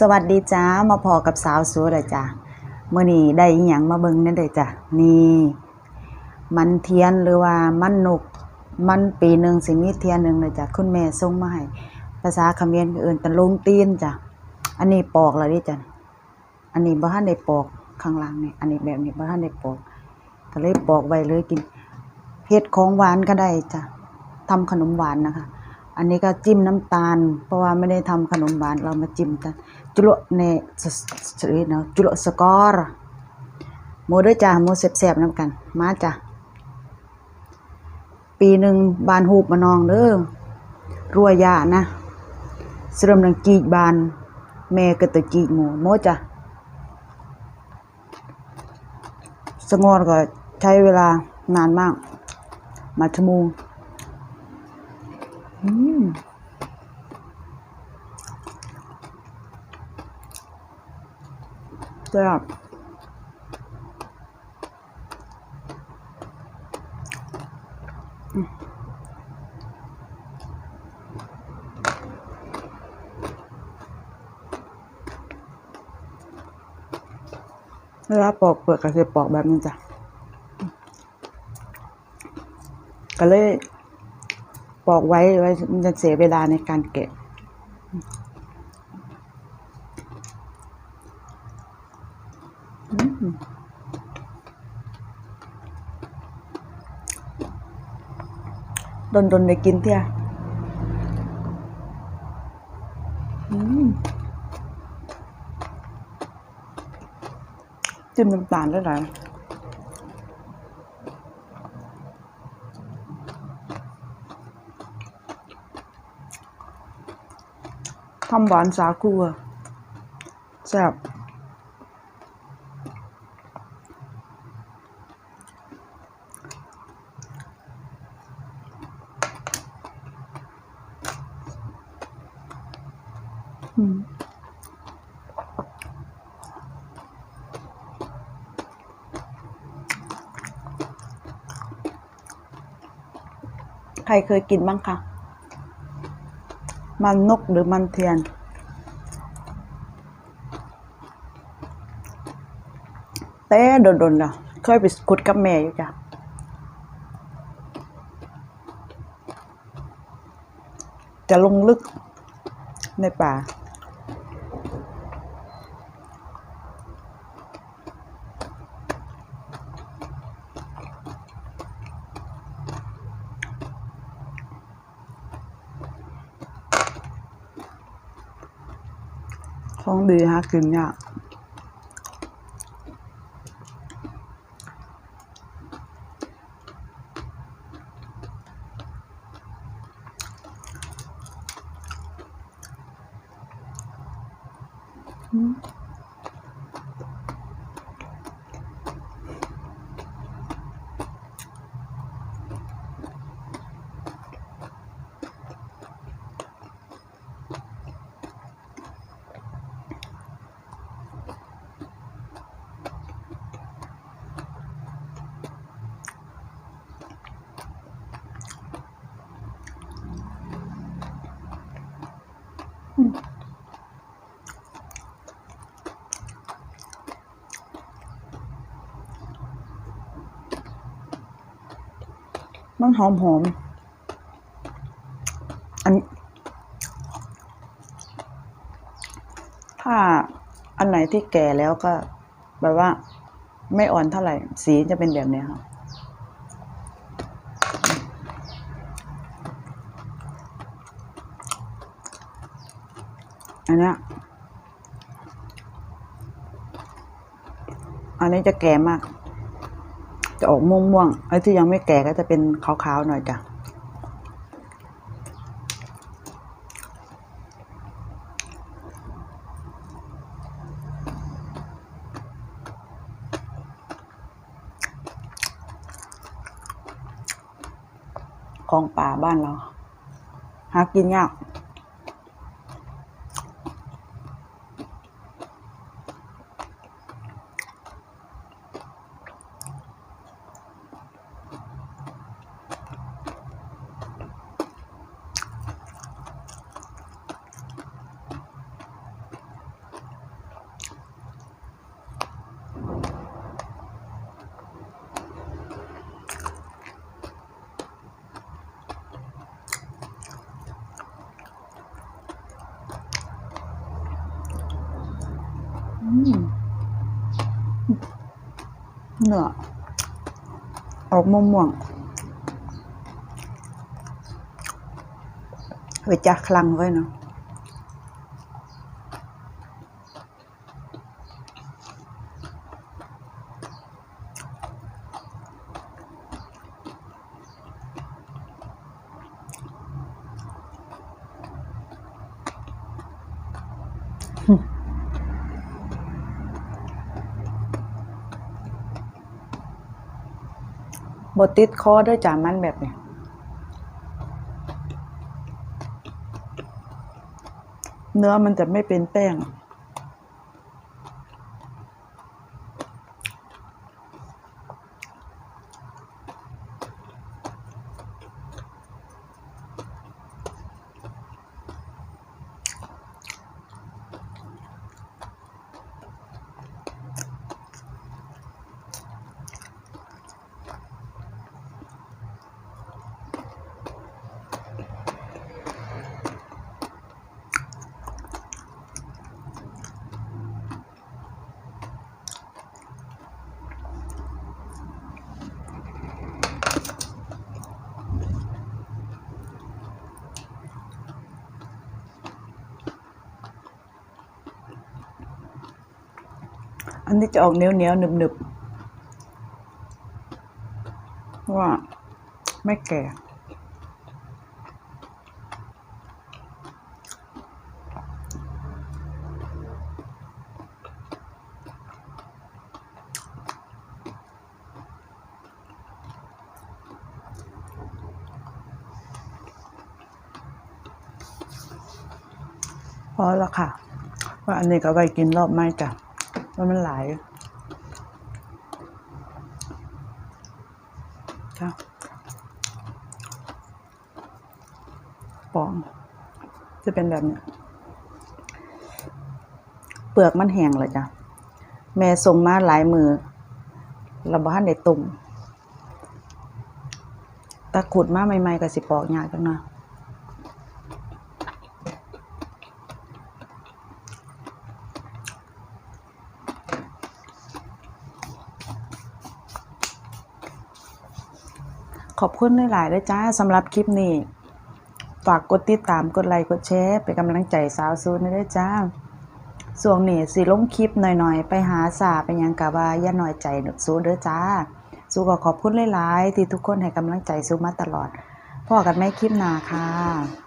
สวัสดีจ้ามาพอกับสาวสวยเลยจ้าเมื่อนี้ได้อิหยังมาเบิ่งนั่นเลยจ้ะนี่ มันเทียนหรือว่ามันนก มันปีหนึ่งสิมีเทียนหนึ่งเลยจ้ะคุณแม่ส่งมาให้ภาษาเขมรก็เอื่นตะลงตีนจ้ะอันนี้ปอกแล้วดิจ้ะอันนี้บ่ทันได้ปอกข้างล่างนี่อันนี้แบบนี้บ่ทันได้ปอกก็เลยปอกไว้เลยกินเฮ็ดของหวานก็ได้จ้ะทำขนมหวานนะคะ อันนี้ก็จิ้มน้ำตาล เพราะว่าไม่ได้ทำขนมหวานเรามาจิ้มกันจุลเนสสเนาะจุลสกอร์หมูเด้วยจ้าหมูแซ่บๆน้ำกัน มาจ้ะปีหนึ่งบานหูบมานองเด้อรัวยานะเสริมดังจีบานแม่ก็ตะจีกหมูโมจ้ะสงอนก็ใช้เวลานานมาก มาชั่วโมง อืมแซ่บเวลาปอกเปลือกก็จะปอกแบบนี้จ้ะก็เลย ปอกไว้ไว้มันจะเสียเวลาในการเก็บโดนโดนได้กินเที่ยอืมจิ้มน้ำตาลได้หลายำหวานสาคูแซ่บอืมใครเคยกินบ้างคะ มันนกหรือมันเทียน แต่โดนๆนะเคยไปขุดกับแม่อยู่จ้ะจะลงลึกในป่า ของดีฮะกินยากอืม มันหอมหอม อัน ถ้าอันไหนที่แก่แล้วก็ แบบว่า ไม่อ่อนเท่าไหร่ สีจะเป็นแบบนี้ค่ะอันนี้อันนี้จะแก่มาก จะออกม่วงๆไอ้ที่ยังไม่แก่ก็จะเป็นขาวๆหน่อยจ้ะของป่าบ้านเรา หากินยาก อ อืม เนื้อออกม่วงม่วงๆไว้จักคลังไว้เนาะ บติดคอด้วยจามันแบบนี้เนื้อมันจะไม่เป็นแป้ง อันนี้จะออกเหนียวเหนียวหนึบหนึบว่าไม่แก่พอแล้วค่ะ ว่าอันนี้ก็ไปกินรอบไม่จ้ะ ว่ามันหลายจ้ะปอง จะเป็นแบบเนี้ยเปลือกมันแห้งเลยจ้ะ แม่ส่งมาหลายมือราบ้านได้ตุ่มตะขุดมาใหม่ๆก็สิปอกยากจังนะ ขอบคุณหลายๆเลยจ้าสำหรับคลิปนี้ ฝากกดติดตามกดไลค์กดแชร์เป็นกำลังใจสาวซูนด้วยจ้าส่วนนี้สิลงคลิปหน่อยๆ ไปหาสาเป็นยังกะว่าย่าน้อยใจหนุซูเด้อจ้าสูก็ขอบคุณหลายๆ ที่ทุกคนให้กำลังใจซูมาตลอดพ่อกันไม่คลิปหนาค่ะ